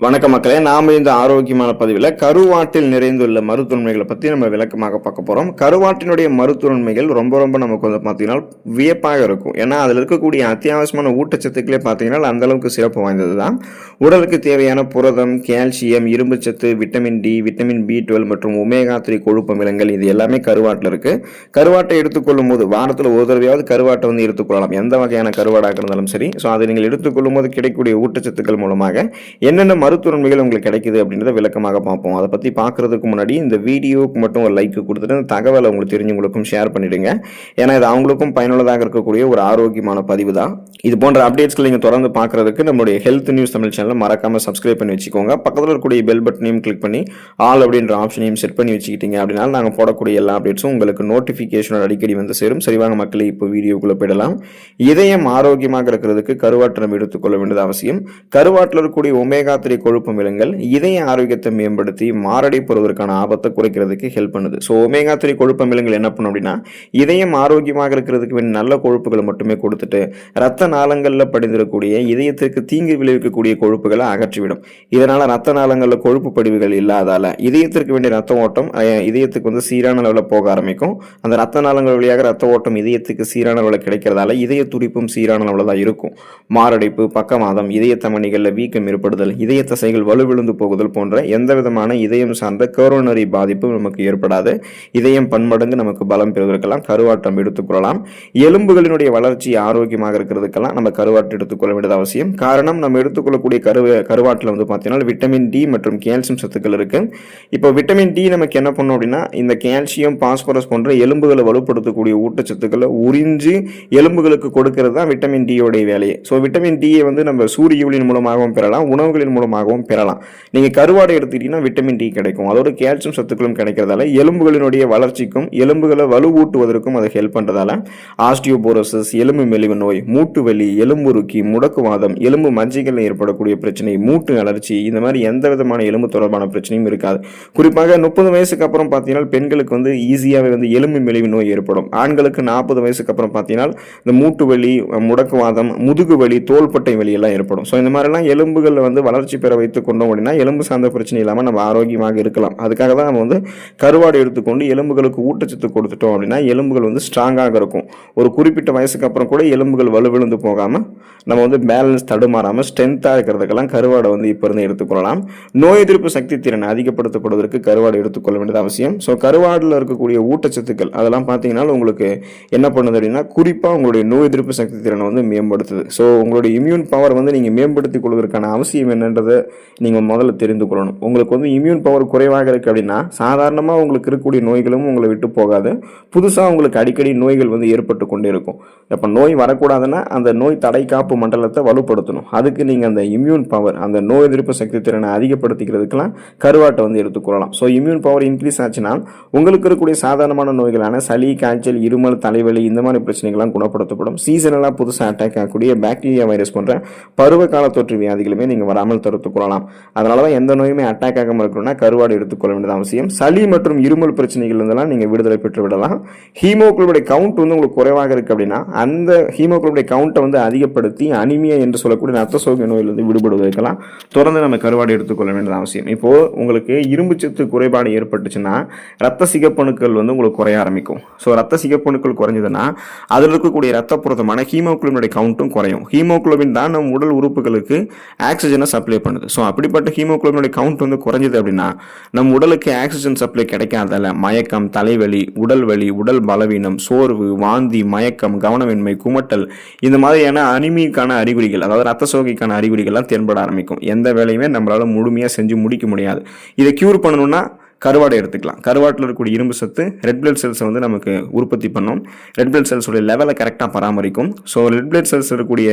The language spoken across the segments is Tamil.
வணக்கம் மக்களே நாம இந்த ஆரோக்கியமான பதிவில் கருவாட்டில் நிறைந்துள்ள மருத்துவன்மைகளை பற்றி நம்ம விளக்கமாக பார்க்க போகிறோம் கருவாட்டினுடைய மருத்துவன்மைகள் ரொம்ப ரொம்ப நமக்கு வந்து பார்த்தீங்கன்னா வியப்பாக இருக்கும். ஏன்னா அதில் இருக்கக்கூடிய அத்தியாவசியமான ஊட்டச்சத்துக்களே பார்த்தீங்கன்னா அந்த அளவுக்கு சிறப்பு வாய்ந்தது தான் உடலுக்கு தேவையான புரதம் கால்சியம் இரும்புச்சத்து vitamin D vitamin B twelve மற்றும் ஒமேகா த்ரீ கொழுப்பு அமிலங்கள் இது எல்லாமே கருவாட்டில் இருக்கு. கருவாட்டை எடுத்துக்கொள்ளும் போது வாரத்தில் ஒரு தடவையாவது கருவாட்டை வந்து எடுத்துக்கொள்ளலாம் எந்த வகையான கருவாடாக இருந்தாலும் சரி. ஸோ அதை நீங்கள் எடுத்துக்கொள்ளும் போது கிடைக்கக்கூடிய ஊட்டச்சத்துக்கள் மூலமாக என்னென்ன மருத்துவன்மைகள் உங்களுக்கு கிடைக்குது அப்படின்றத விளக்கமாக பார்ப்போம். அதை பற்றி பார்க்குறதுக்கு முன்னாடி இந்த வீடியோவுக்கு மட்டும் ஒரு லைக் கொடுத்துட்டு இந்த தகவலை உங்களுக்கு தெரிஞ்சவங்களுக்கும் ஷேர் பண்ணிவிடுங்க ஏன்னா இது அவங்களுக்கும் பயனுள்ளதாக இருக்கக்கூடிய ஒரு ஆரோக்கியமான பதிவு தான். இது போன்ற அப்டேட்ஸ்களை நீங்கள் தொடர்ந்து பார்க்குறதுக்கு நம்மளுடைய ஹெல்த் நியூஸ் தமிழ் சேனலை மறக்காமல் சப்ஸ்கிரைப் பண்ணி வச்சுக்கோங்க. பக்கத்தில் இருக்கக்கூடிய பெல் பட்டனையும் கிளிக் பண்ணி ஆல் அப்படின்ற ஆப்ஷனையும் செட் பண்ணி வச்சுக்கிட்டீங்க அப்படின்னா நாங்கள் போடக்கூடிய எல்லா அப்டேட்ஸும் உங்களுக்கு நோட்டிஃபிகேஷன் அடிக்கடி வந்து சேரும். சரிவாங்க மக்களை இப்போ வீடியோக்குள்ளே போயிடலாம். இதயம் ஆரோக்கியமாக இருக்கிறதுக்கு கருவாற்றம் எடுத்துக்கொள்ள வேண்டியது அவசியம். கருவாட்டில் இருக்கக்கூடிய ஒமேகா த்ரீ கொழுப்பு அமிலங்கள் இதய ஆரோக்கியத்தை மேம்படுத்தி மாரடை பெறுவதற்கான ஆபத்தை குறைக்கிறதுக்கு ஹெல்ப் பண்ணுது. ஸோ ஒமேகா த்ரீ கொழுப்பு அமிலங்கள் என்ன பண்ணும் அப்படின்னா இதயம் ஆரோக்கியமாக இருக்கிறதுக்கு நல்ல கொழுப்புகளை மட்டுமே கொடுத்துட்டு ரத்த நாளங்களில் படிந்திருக்கக்கூடிய இதயத்திற்கு தீங்கு விளைவிக்கக்கூடிய கொழுப்புகளை அகற்றிவிடும். இதனால ரத்த நாளங்களில் கொழுப்பு படிவுகள் இல்லாதால இதயத்திற்கு வேண்டிய ரத்த ஓட்டம் இதயத்துக்கு வந்து சீரான அளவில் போக ஆரம்பிக்கும். அந்த ரத்த நாளங்கள் வழியாக ரத்த ஓட்டம் இதயத்துக்கு சீரான அளவில் கிடைக்கிறதால இதய துடிப்பும் சீரான அளவில் தான் இருக்கும். மாரடைப்பு பக்கவாதம் இதய தமணிகளில் வீக்கம் ஏற்படுதல் இதய தசைகள் வலுவிழுந்து போகுதல் போன்ற எந்த விதமான இதயம் சார்ந்த கோரோனரி பாதிப்பு நமக்கு ஏற்படாது. இதயம் பன்மடங்கு நமக்கு பலம் பெறுவதற்கெல்லாம் கருவாட்டம் எடுத்துக்கொள்ளலாம் எலும்புகளினுடைய வளர்ச்சி ஆரோக்கியமாக இருக்கிறதுக்கெல்லாம் நம்ம கருவாட்டு எடுத்துக்கொள்ள வேண்டியது அவசியம். காரணம் நம்ம எடுத்துக்கொள்ளக்கூடிய கரு கருவாட்டில் வந்து பார்த்தீங்கன்னா விட்டமின் டி மற்றும் கேல்சியம் சத்துக்கள் இருக்கு. இப்போ விட்டமின் டி நமக்கு என்ன பண்ணும் அப்படின்னா இந்த கால்சியம் பாஸ்பரஸ் போன்ற எலும்புகளை வலுப்படுத்தக்கூடிய ஊட்டச்சத்துக்களை உறிஞ்சு எலும்புகளுக்கு கொடுக்கிறது தான் விட்டமின் டியோடைய வேலையை. ஸோ விட்டமின் டியை வந்து நம்ம சூரிய ஒளியின் மூலமாகவும் பெறலாம் உணவுகளின் மூலமாக மூலமாகவும் பெறலாம். நீங்கள் கருவாடை எடுத்துக்கிட்டீங்கன்னா விட்டமின் டி கிடைக்கும். அதோட கால்சியம் சத்துக்களும் கிடைக்கிறதால எலும்புகளினுடைய வளர்ச்சிக்கும் எலும்புகளை வலுவூட்டுவதற்கும் அதை ஹெல்ப் பண்ணுறதால ஆஸ்டியோபோரோசஸ் எலும்பு மெலிவு நோய் மூட்டு வலி எலும்புருக்கி முடக்குவாதம் எலும்பு மஞ்சைகளில் ஏற்படக்கூடிய பிரச்சனை மூட்டு அலர்ச்சி இந்த மாதிரி எந்த விதமான எலும்பு தொடர்பான பிரச்சனையும் இருக்காது. குறிப்பாக முப்பது வயசுக்கு அப்புறம் பார்த்தீங்கன்னா பெண்களுக்கு வந்து ஈஸியாகவே வந்து எலும்பு மெலிவு நோய் ஏற்படும். ஆண்களுக்கு நாற்பது வயசுக்கு அப்புறம் பார்த்தீங்கன்னா இந்த மூட்டு வலி முடக்குவாதம் முதுகு வலி தோள்பட்டை வலி எல்லாம் ஏற்படும். ஸோ இந்த மாதிரிலாம் எலும்புகளில் வந்து வளர்ச்சி பெற வைத்து கொண்டோம் அப்படின்னா எலும்பு சார்ந்த பிரச்சனை இல்லாமல் நம்ம ஆரோக்கியமாக இருக்கலாம். அதுக்காக தான் நம்ம வந்து கருவாடு எடுத்துக்கொண்டு எலும்புகளுக்கு ஊட்டச்சத்து கொடுத்துட்டோம் அப்படின்னா எலும்புகள் வந்து ஸ்ட்ராங்காக இருக்கும். ஒரு குறிப்பிட்ட வயசுக்கு அப்புறம் கூட எலும்புகள் வலுவிழுந்து போகாமல் நம்ம வந்து பேலன்ஸ் தடுமாறாமல் ஸ்ட்ரென்த்தாக இருக்கிறதுக்கெல்லாம் கருவாடை வந்து இப்போ இருந்து எடுத்துக்கொள்ளலாம். நோய் எதிர்ப்பு சக்தி திறனை அதிகப்படுத்தப்படுவதற்கு கருவாடு எடுத்துக்கொள்ள வேண்டியது அவசியம். ஸோ கருவாடில் இருக்கக்கூடிய ஊட்டச்சத்துக்கள் அதெல்லாம் பார்த்தீங்கன்னா உங்களுக்கு என்ன பண்ணுது அப்படின்னா குறிப்பாக உங்களுடைய நோய் எதிர்ப்பு சக்தி திறனை வந்து மேம்படுத்துது. ஸோ உங்களுடைய இம்யூன் பவர் வந்து நீங்கள் மேம்படுத்திக் கொள்வதற்கான அவசியம் என்னன்றது நீங்கள் முதல்ல தெரிந்து கொள்ளணும். உங்களுக்கு வந்து இம்யூன் பவர் குறைவாக இருக்குது அப்படின்னா சாதாரணமாக உங்களுக்கு இருக்கக்கூடிய நோய்களும் உங்களை விட்டு போகாது. புதுசாக உங்களுக்கு அடிக்கடி நோய்கள் வந்து ஏற்பட்டு கொண்டே இருக்கும். இப்போ நோய் வரக்கூடாதுன்னா அந்த நோய் தடை காப்பு மண்டலத்தை வலுப்படுத்தணும். அதுக்கு நீங்கள் அந்த இம்யூன் பவர் அந்த நோய் எதிர்ப்பு சக்தி திறனை அதிகப்படுத்திக்கிறதுக்கெல்லாம் கருவாட்டை வந்து எடுத்துக்கொள்ளலாம் ஸோ இம்யூன் பவர் இன்க்ரீஸ் ஆச்சுன்னா உங்களுக்கு இருக்கக்கூடிய சாதாரணமான நோய்களான சளி காய்ச்சல் இருமல் தலைவலி இந்த மாதிரி பிரச்சனைகள்லாம் குணப்படுத்தப்படும். சீசனலாக புதுசாக அட்டாக் ஆகக்கூடிய பாக்டீரியா வைரஸ் போன்ற பருவ கால தொற்று வியாதிகளுமே நீங்கள் வராமல் தடுத்து எடுத்துக்கொள்ளலாம் அதனால தான் எந்த நோயுமே அட்டாக் ஆகாமல் இருக்கணும்னா கருவாடு எடுத்துக்கொள்ள வேண்டியது அவசியம். சளி மற்றும் இருமல் பிரச்சனைகள் இருந்தெல்லாம் நீங்கள் விடுதலை பெற்று விடலாம். ஹீமோகுளோபுடைய கவுண்ட் வந்து உங்களுக்கு குறைவாக இருக்குது அப்படின்னா அந்த ஹீமோக்ளோபுடைய கவுண்ட்டை வந்து அதிகப்படுத்தி அனிமியா என்று சொல்லக்கூடிய ரத்த சோகை நோயிலிருந்து விடுபடுவதற்கெல்லாம் தொடர்ந்து நம்ம கருவாடு எடுத்துக்கொள்ள வேண்டியது அவசியம். இப்போது உங்களுக்கு இரும்புச்சத்து குறைபாடு ஏற்பட்டுச்சுன்னா ரத்த சிகப்பணுக்கள் வந்து உங்களுக்கு குறைய ஆரம்பிக்கும். ஸோ ரத்த சிகப்பணுக்கள் குறைஞ்சதுன்னா அதில் இருக்கக்கூடிய ரத்த புரதமான ஹீமோக்ளோபினுடைய கவுண்ட்டும் குறையும். ஹீமோகுளோபின் தான் நம் உடல் உறுப்புகளுக்கு ஆக்சிஜனை சப்ளை பண்ணுது. ஸோ அப்படிப்பட்ட ஹீமோகுளோபினுடைய கவுண்ட் வந்து குறைஞ்சது அப்படின்னா நம் உடலுக்கு ஆக்சிஜன் சப்ளை கிடைக்காதால மயக்கம் தலைவலி உடல் வலி உடல் பலவீனம் சோர்வு வாந்தி மயக்கம் கவனமின்மை குமட்டல் இந்த மாதிரியான அனிமிக்கான அறிகுறிகள் அதாவது ரத்த சோகைக்கான அறிகுறிகள்லாம் தென்பட ஆரம்பிக்கும். எந்த வேலையுமே நம்மளால் முழுமையாக செஞ்சு முடிக்க முடியாது. இதை க்யூர் பண்ணணும்னா கருவாடை எடுத்துக்கலாம். கருவாட்டில் இருக்கக்கூடிய இரும்பு சத்து ரெட் பிளட் செல்ஸை வந்து நமக்கு உற்பத்தி பண்ணும். ரெட் பிளட் செல்ஸோட லெவலை கரெக்டாக பராமரிக்கும். ஸோ ரெட் பிளட் செல்ஸ் இருக்கக்கூடிய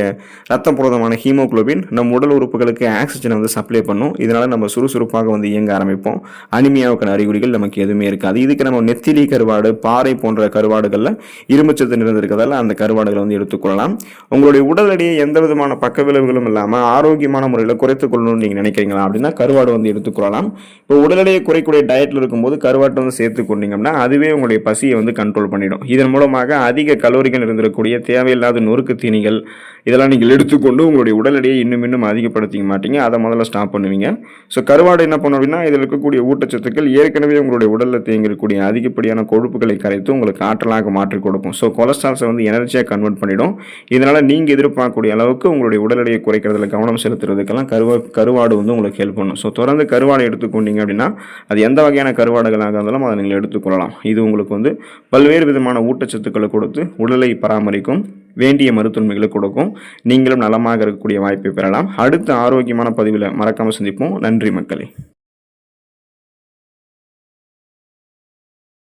ரத்த புரதமான ஹீமோக்ளோபின் நம் உடல் உறுப்புகளுக்கு ஆக்சிஜனை வந்து சப்ளை பண்ணும். இதனால் நம்ம சுறுசுறுப்பாக வந்து இயங்க ஆரம்பிப்போம். அனிமியாவுக்கான அறிகுறிகள் நமக்கு எதுவுமே இருக்காது. இதுக்கு நம்ம நெத்திலி கருவாடு பாறை போன்ற கருவாடுகளில் இரும்புச்சத்து நிறைந்திருக்கிறதால அந்த கருவாடுகளை வந்து எடுத்துக்கொள்ளலாம். உங்களுடைய உடல் எடையை எந்த விதமான பக்க விளைவுகளும் இல்லாமல் ஆரோக்கியமான முறையில் குறைத்துக் கொள்ளணும்னு நீங்கள் நினைக்கிறீங்களா அப்படின்னா கருவாடு வந்து எடுத்துக்கொள்ளலாம். இப்போ உடல் எடையை குறைக்கூடிய டயட்டில் இருக்கும்போது கருவாட்டை வந்து சேர்த்து கொண்டீங்க அப்படின்னா அதுவே உங்களுடைய பசியை வந்து கண்ட்ரோல் பண்ணிடும். இதன் மூலமாக அதிக கலோரிகள் இருந்திருக்கக்கூடிய தேவையில்லாத நொறுக்கு தீனிகள் இதெல்லாம் நீங்கள் எடுத்துக்கொண்டு உங்களுடைய உடல் எடையை இன்னும் இன்னும் அதிகப்படுத்திக்க மாட்டீங்க. அதை முதல்ல ஸ்டாப் பண்ணுவீங்க. ஸோ கருவாடு என்ன பண்ணும் அப்படின்னா இதில் இருக்கக்கூடிய ஊட்டச்சத்துக்கள் ஏற்கனவே உங்களுடைய உடலில் தேங்கிருக்கக்கூடிய அதிகப்படியான கொழுப்புகளை கரைத்து உங்களுக்கு ஆற்றலாக மாற்றி கொடுக்கும். ஸோ கொலஸ்ட்ரால்ஸை வந்து எனர்ஜியாக கன்வெர்ட் பண்ணிடும். இதனால் நீங்கள் எதிர்பார்க்கக்கூடிய அளவுக்கு உங்களுடைய உடல் எடையை குறைக்கிறதுல கவனம் செலுத்துறதுக்கெல்லாம் கருவா கருவாடு வந்து உங்களுக்கு ஹெல்ப் பண்ணும். ஸோ தொடர்ந்து கருவாடு எடுத்துக்கொண்டீங்க அப்படின்னா அது எந்த வகையான கருவாடுகளாக இருந்தாலும் அதை நீங்கள் எடுத்துக்கொள்ளலாம். இது உங்களுக்கு வந்து பல்வேறு விதமான ஊட்டச்சத்துக்களை கொடுத்து உடலை பராமரிக்கும் வேண்டிய மருத்துவமைகளை கொடுக்கும். நீங்களும் நலமாக இருக்கக்கூடிய வாய்ப்பை பெறலாம். அடுத்த ஆரோக்கியமான பதிவில் மறக்காமல் சந்திப்போம். நன்றி மக்களே.